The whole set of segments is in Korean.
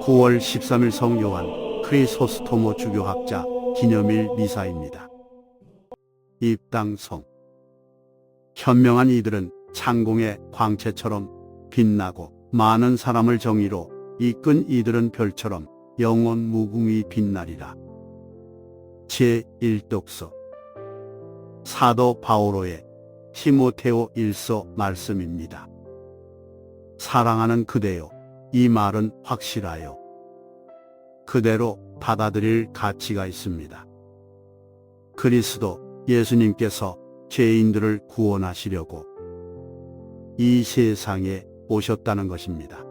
9월 13일 성요한 크리소스토모 주교학자 기념일 미사입니다. 입당성 현명한 이들은 창공의 광채처럼 빛나고 많은 사람을 정의로 이끈 이들은 별처럼 영원 무궁히 빛나리라. 제1독서 사도 바오로의 티모테오 1서 말씀입니다. 사랑하는 그대요. 이 말은 확실하여 그대로 받아들일 가치가 있습니다. 그리스도 예수님께서 죄인들을 구원하시려고 이 세상에 오셨다는 것입니다.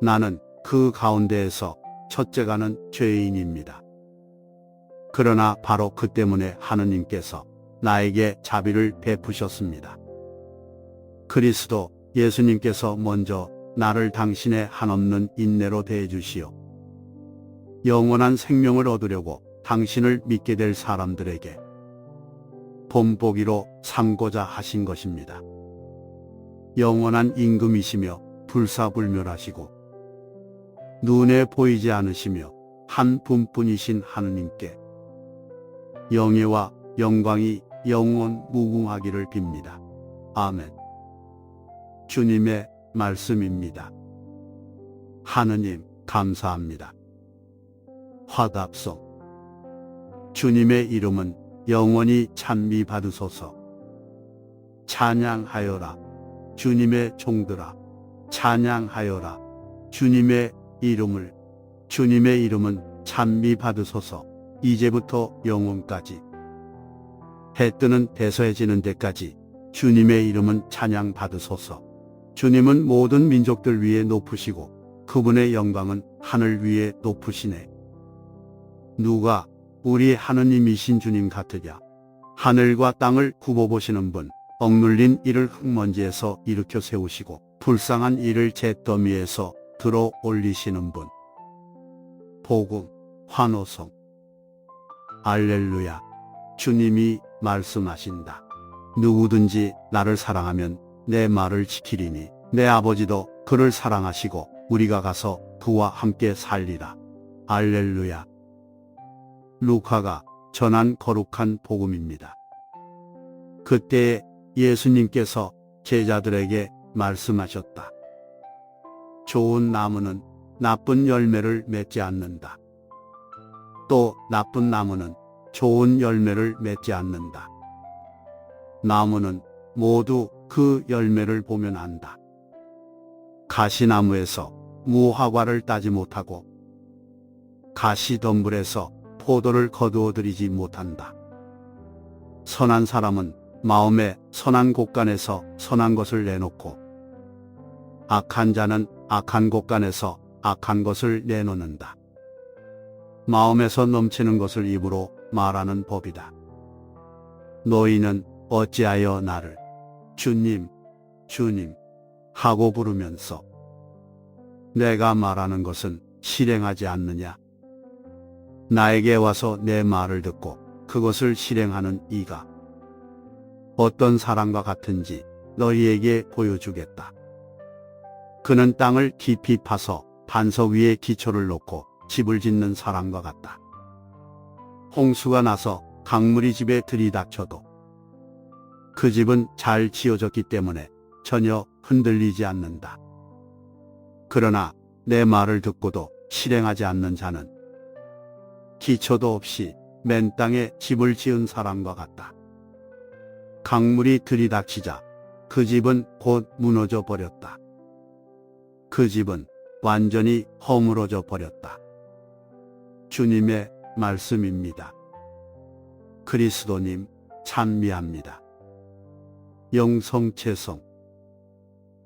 나는 그 가운데에서 첫째가는 죄인입니다. 그러나 바로 그 때문에 하느님께서 나에게 자비를 베푸셨습니다. 그리스도 예수님께서 먼저 나를 당신의 한없는 인내로 대해주시오. 영원한 생명을 얻으려고 당신을 믿게 될 사람들에게 본보기로 삼고자 하신 것입니다. 영원한 임금이시며 불사불멸하시고 눈에 보이지 않으시며 한 분뿐이신 하느님께 영예와 영광이 영원 무궁하기를 빕니다. 아멘. 주님의 말씀입니다. 하느님, 감사합니다. 화답송. 주님의 이름은 영원히 찬미 받으소서. 찬양하여라. 주님의 종들아. 찬양하여라. 주님의 이름을. 주님의 이름은 찬미 받으소서. 이제부터 영원까지. 해 뜨는 대서해지는 데까지 주님의 이름은 찬양 받으소서. 주님은 모든 민족들 위에 높으시고 그분의 영광은 하늘 위에 높으시네. 누가 우리 하느님이신 주님 같으랴. 하늘과 땅을 굽어보시는 분, 억눌린 이를 흙먼지에서 일으켜 세우시고 불쌍한 이를 잿더미에서 들어 올리시는 분. 복음, 환호성. 알렐루야. 주님이 말씀하신다. 누구든지 나를 사랑하면 내 말을 지키리니 내 아버지도 그를 사랑하시고 우리가 가서 그와 함께 살리라. 알렐루야. 루카가 전한 거룩한 복음입니다. 그때 예수님께서 제자들에게 말씀하셨다. 좋은 나무는 나쁜 열매를 맺지 않는다. 또 나쁜 나무는 좋은 열매를 맺지 않는다. 나무는 모두 그 열매를 보면 안다. 가시나무에서 무화과를 따지 못하고 가시덤불에서 포도를 거두어 들이지 못한다. 선한 사람은 마음의 선한 곳간에서 선한 것을 내놓고 악한 자는 악한 곳간에서 악한 것을 내놓는다. 마음에서 넘치는 것을 입으로 말하는 법이다. 너희는 어찌하여 나를 주님, 주님 하고 부르면서 내가 말하는 것은 실행하지 않느냐? 나에게 와서 내 말을 듣고 그것을 실행하는 이가 어떤 사람과 같은지 너희에게 보여주겠다. 그는 땅을 깊이 파서 반석 위에 기초를 놓고 집을 짓는 사람과 같다. 홍수가 나서 강물이 집에 들이닥쳐도 그 집은 잘 지어졌기 때문에 전혀 흔들리지 않는다. 그러나 내 말을 듣고도 실행하지 않는 자는 기초도 없이 맨 땅에 집을 지은 사람과 같다. 강물이 들이닥치자 그 집은 곧 무너져 버렸다. 그 집은 완전히 허물어져 버렸다. 주님의 말씀입니다. 그리스도님 찬미합니다. 영성체성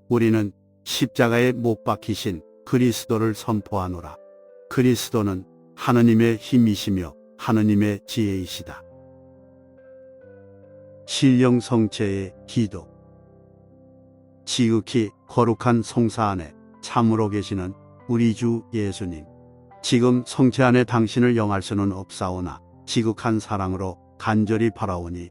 우리는 십자가에 못 박히신 그리스도를 선포하노라. 그리스도는 하느님의 힘이시며 하느님의 지혜이시다. 신령성체의 기도 지극히 거룩한 성사 안에 참으로 계시는 우리 주 예수님. 지금 성체 안에 당신을 영할 수는 없사오나 지극한 사랑으로 간절히 바라오니